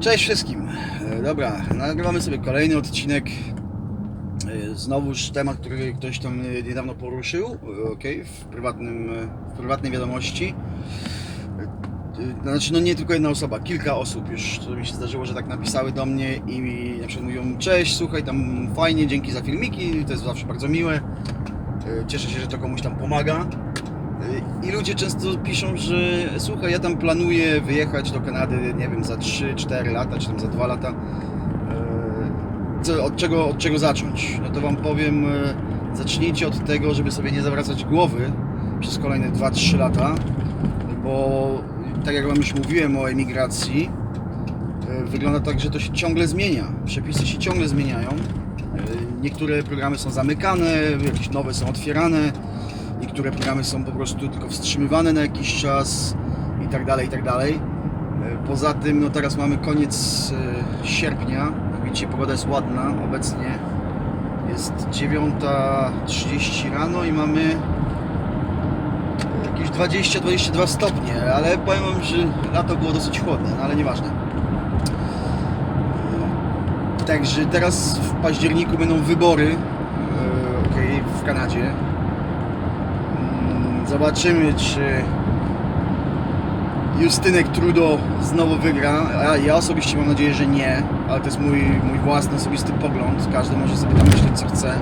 Cześć wszystkim. E, Dobra, nagrywamy sobie kolejny odcinek. E, Znowuż temat, który ktoś tam e, niedawno poruszył, okej, w, prywatnym, w prywatnej wiadomości. Znaczy, no nie tylko jedna osoba, kilka osób już, mi się zdarzyło, że tak napisały do mnie i mi na przykład mówią Cześć, słuchaj, tam fajnie, dzięki za filmiki, to jest zawsze bardzo miłe. Cieszę się, że to komuś tam pomaga. I ludzie często piszą, że słuchaj, ja tam planuję wyjechać do Kanady, nie wiem, za 3-4 lata, czy tam za 2 lata. Eee, Co, od, czego, od czego zacząć? No to Wam powiem, e, zacznijcie od tego, żeby sobie nie zawracać głowy przez kolejne 2-3 lata, bo tak jak Wam już mówiłem o emigracji, e, wygląda tak, że to się ciągle zmienia. Przepisy się ciągle zmieniają. E, Niektóre programy są zamykane, jakieś nowe są otwierane. Niektóre programy są po prostu tylko wstrzymywane na jakiś czas i tak dalej, i tak dalej. E, Poza tym, no teraz mamy koniec e, sierpnia. Jak widzicie, pogoda jest ładna. Obecnie jest 9.30 rano i mamy jakieś 20-22 stopnie, ale powiem wam, że lato było dosyć chłodne, no ale nieważne. Także teraz w październiku będą wybory e, okej, w Kanadzie. Zobaczymy, czy Justynek Trudeau znowu wygra. Ja, ja osobiście mam nadzieję, że nie, ale to jest mój, mój własny osobisty pogląd. Każdy może sobie tam myśleć, co chce.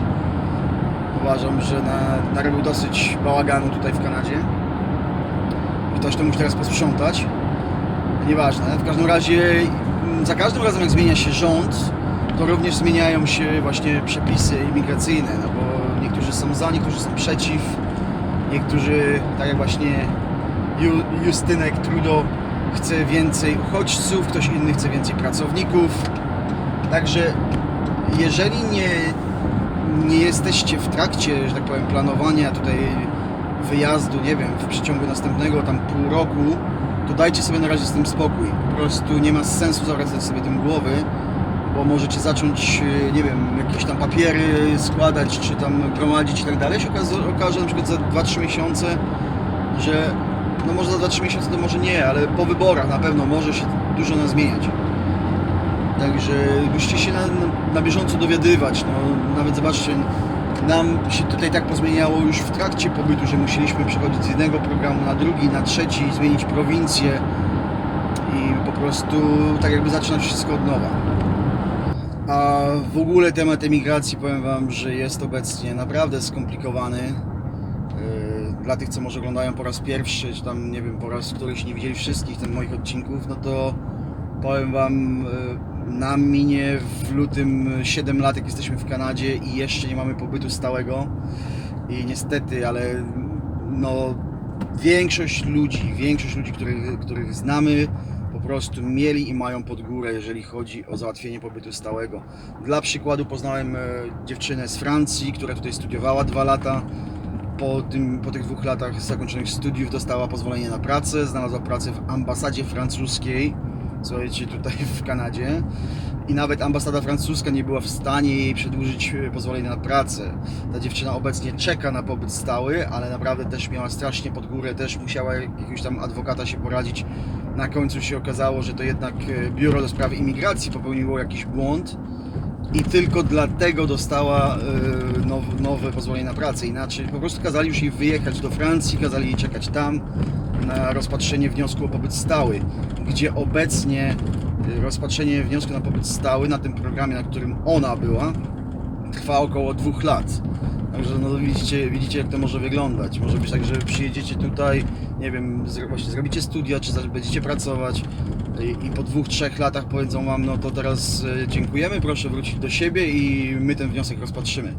Uważam, że na, narobił dosyć bałaganu tutaj w Kanadzie. Ktoś to musi teraz posprzątać. Nieważne. W każdym razie, mm, za każdym razem, jak zmienia się rząd, to również zmieniają się właśnie przepisy imigracyjne, no bo niektórzy są za, niektórzy są przeciw, niektórzy, tak jak właśnie Ju- Justynek Trudeau chce więcej uchodźców, ktoś inny chce więcej pracowników. Także jeżeli nie, nie jesteście w trakcie, że tak powiem, planowania tutaj wyjazdu, nie wiem, w przeciągu następnego tam pół roku, to dajcie sobie na razie z tym spokój. Po prostu nie ma sensu zawracać sobie tym głowy, bo możecie zacząć, e, nie wiem, jakieś tam papiery składać, czy tam gromadzić i tak dalej. Się okaże, okaże na przykład za 2-3 miesiące, że no może za 2-3 miesiące to może nie, ale po wyborach na pewno może się dużo nas zmieniać. Także musicie się na, na, na bieżąco dowiadywać. No, nawet zobaczcie, nam się tutaj tak pozmieniało już w trakcie pobytu, że musieliśmy przechodzić z jednego programu na drugi, na trzeci, zmienić prowincję i po prostu tak jakby zaczynać wszystko od nowa. A w ogóle temat emigracji powiem Wam, że jest obecnie naprawdę skomplikowany. Yy, Dla tych, co może oglądają po raz pierwszy, czy tam nie wiem, po raz któryś nie widzieli wszystkich tych moich odcinków, no to powiem Wam, yy, nam minie w lutym 7 lat, jak jesteśmy w Kanadzie i jeszcze nie mamy pobytu stałego. I niestety, ale no większość ludzi, większość ludzi, których, których znamy, po prostu mieli i mają pod górę, jeżeli chodzi o załatwienie pobytu stałego. Dla przykładu poznałem e, dziewczynę z Francji, która tutaj studiowała dwa lata. Po, tym, po tych dwóch latach zakończonych studiów dostała pozwolenie na pracę, znalazła pracę w ambasadzie francuskiej, słuchajcie, tutaj w Kanadzie. I nawet ambasada francuska nie była w stanie jej przedłużyć e, pozwolenia na pracę. Ta dziewczyna obecnie czeka na pobyt stały, ale naprawdę też miała strasznie pod górę, też musiała jakiegoś tam adwokata się poradzić. Na końcu się okazało, że to jednak e, biuro do spraw imigracji popełniło jakiś błąd i tylko dlatego dostała e, now, nowe pozwolenie na pracę. Inaczej po prostu kazali już jej wyjechać do Francji, kazali jej czekać tam na rozpatrzenie wniosku o pobyt stały, gdzie obecnie e, rozpatrzenie wniosku na pobyt stały na tym programie, na którym ona była, trwa około dwóch lat. Także no widzicie, widzicie jak to może wyglądać. Może być tak, że przyjedziecie tutaj, nie wiem, właśnie zrobicie studia, czy będziecie pracować i, i po dwóch, trzech latach powiedzą wam, no to teraz e, dziękujemy, proszę wrócić do siebie i my ten wniosek rozpatrzymy.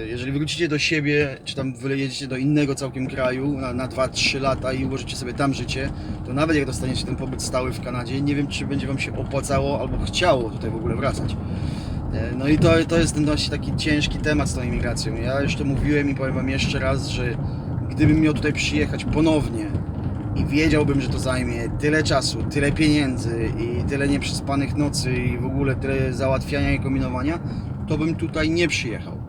E, Jeżeli wrócicie do siebie, czy tam wyjedziecie do innego całkiem kraju na, na 2-3 lata i ułożycie sobie tam życie, to nawet jak dostaniecie ten pobyt stały w Kanadzie, nie wiem czy będzie Wam się opłacało albo chciało tutaj w ogóle wracać. E, No i to, to jest ten właśnie taki ciężki temat z tą imigracją. Ja już to mówiłem i powiem Wam jeszcze raz, że gdybym miał tutaj przyjechać ponownie i wiedziałbym, że to zajmie tyle czasu, tyle pieniędzy i tyle nieprzespanych nocy i w ogóle tyle załatwiania i kombinowania, to bym tutaj nie przyjechał.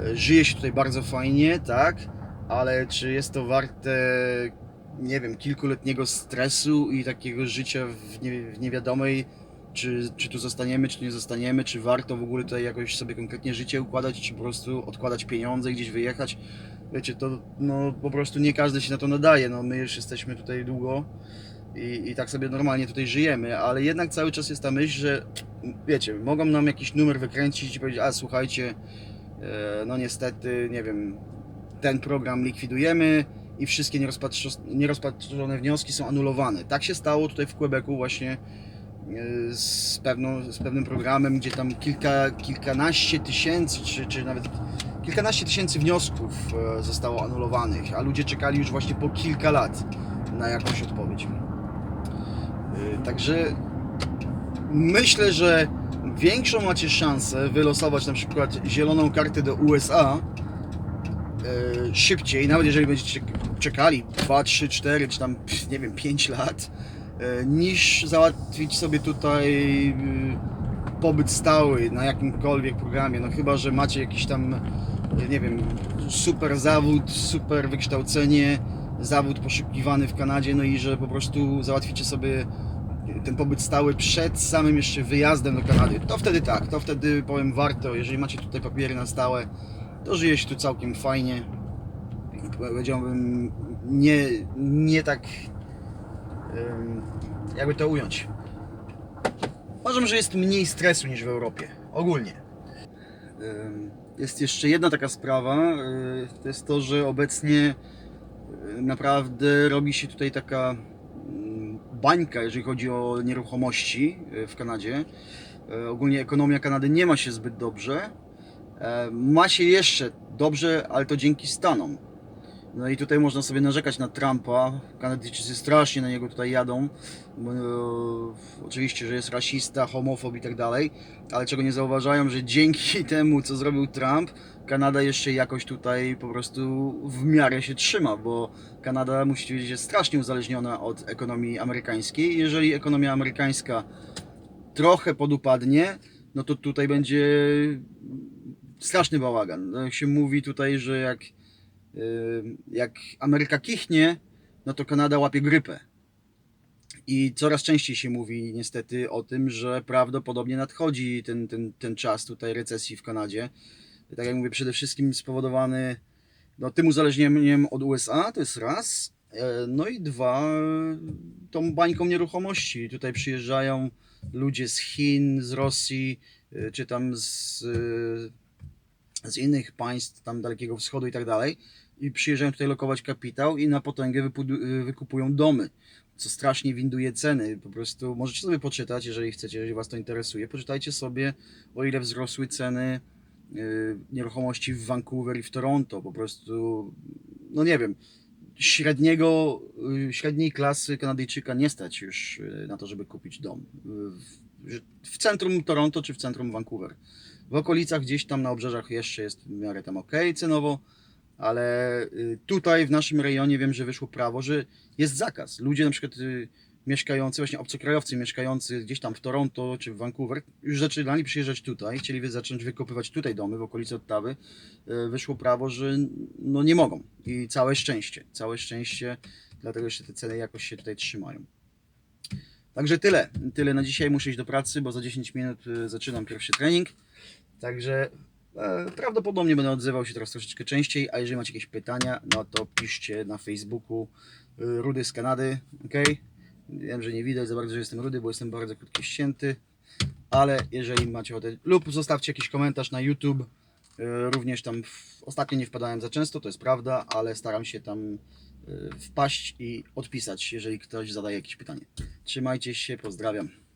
E, Żyje się tutaj bardzo fajnie, tak, ale czy jest to warte nie wiem, kilkuletniego stresu i takiego życia w, nie, w niewiadomej, czy, czy tu zostaniemy, czy nie zostaniemy, czy warto w ogóle tutaj jakoś sobie konkretnie życie układać, czy po prostu odkładać pieniądze gdzieś wyjechać. Wiecie, to no, po prostu nie każdy się na to nadaje. No, my już jesteśmy tutaj długo i, i tak sobie normalnie tutaj żyjemy, ale jednak cały czas jest ta myśl, że wiecie, mogą nam jakiś numer wykręcić i powiedzieć, a słuchajcie, e, no niestety, nie wiem, ten program likwidujemy i wszystkie nierozpatrzone wnioski są anulowane. Tak się stało tutaj w Quebecu właśnie z, pewną, z pewnym programem, gdzie tam kilka, kilkanaście tysięcy, czy, czy nawet kilkanaście tysięcy wniosków e, zostało anulowanych, a ludzie czekali już właśnie po kilka lat na jakąś odpowiedź. E, Także myślę, że większą macie szansę wylosować na przykład zieloną kartę do USA e, szybciej, nawet jeżeli będziecie czekali 2, 3, 4 czy tam nie wiem 5 lat, niż załatwić sobie tutaj e, pobyt stały na jakimkolwiek programie. No chyba, że macie jakiś tam, e, nie wiem, super zawód, super wykształcenie, zawód poszukiwany w Kanadzie, no i że po prostu załatwicie sobie ten pobyt stały przed samym jeszcze wyjazdem do Kanady. To wtedy tak, to wtedy powiem warto, jeżeli macie tutaj papiery na stałe, to żyje się tu całkiem fajnie. Powiedziałbym nie, nie tak jakby to ująć. Uważam, że jest mniej stresu niż w Europie. Ogólnie. Jest jeszcze jedna taka sprawa. e, To jest to, że obecnie e, naprawdę robi się tutaj taka mm, bańka, jeżeli chodzi o nieruchomości e, w Kanadzie. Ogólnie ekonomia Kanady nie ma się zbyt dobrze. Ma się jeszcze dobrze, ale to dzięki Stanom. No i tutaj można sobie narzekać na Trumpa. Kanadyjczycy strasznie na niego tutaj jadą. E, oczywiście, że jest rasista, homofob i tak dalej, ale czego nie zauważają, że dzięki temu, co zrobił Trump, Kanada jeszcze jakoś tutaj po prostu w miarę się trzyma, bo Kanada, wiedzieć, jest strasznie uzależniona od ekonomii amerykańskiej. Jeżeli ekonomia amerykańska trochę podupadnie, no to tutaj będzie straszny bałagan. No, jak się mówi tutaj, że jak, jak Ameryka kichnie, no to Kanada łapie grypę. I coraz częściej się mówi niestety o tym, że prawdopodobnie nadchodzi ten, ten, ten czas tutaj recesji w Kanadzie. Tak jak mówię, przede wszystkim spowodowany no, tym uzależnieniem od USA, to jest raz. E, No i dwa, tą bańką nieruchomości. Tutaj przyjeżdżają ludzie z Chin, z Rosji, e, czy tam z, e, z innych państw, tam Dalekiego Wschodu i tak dalej. I przyjeżdżają tutaj lokować kapitał i na potęgę wypudu- wykupują domy, co strasznie winduje ceny. Po prostu możecie sobie poczytać, jeżeli chcecie, jeżeli Was to interesuje. Poczytajcie sobie, o ile wzrosły ceny y, nieruchomości w Vancouver i w Toronto. Po prostu, no nie wiem, średniego, y, średniej klasy Kanadyjczyka nie stać już y, na to, żeby kupić dom. Y, w- W centrum Toronto czy w centrum Vancouver. W okolicach gdzieś tam na obrzeżach jeszcze jest w miarę tam ok cenowo, ale y, tutaj w naszym rejonie wiem, że wyszło prawo, że jest zakaz. Ludzie na przykład y, mieszkający, właśnie obcokrajowcy mieszkający gdzieś tam w Toronto czy w Vancouver, już zaczynali przyjeżdżać tutaj, chcieli zacząć wykopywać tutaj domy w okolicy Ottawy. Y, Wyszło prawo, że no nie mogą. I całe szczęście, całe szczęście, dlatego jeszcze te ceny jakoś się tutaj trzymają. Także tyle. Tyle na dzisiaj. Muszę iść do pracy, bo za 10 minut zaczynam pierwszy trening. Także e, prawdopodobnie będę odzywał się teraz troszeczkę częściej, a jeżeli macie jakieś pytania, no to piszcie na Facebooku y, Rudy z Kanady, ok? Wiem, że nie widać za bardzo, że jestem rudy, bo jestem bardzo krótko ścięty, ale jeżeli macie ochotę, lub zostawcie jakiś komentarz na YouTube, y, również tam w, ostatnio nie wpadałem za często, to jest prawda, ale staram się tam y, wpaść i odpisać, jeżeli ktoś zadaje jakieś pytanie. Trzymajcie się, pozdrawiam.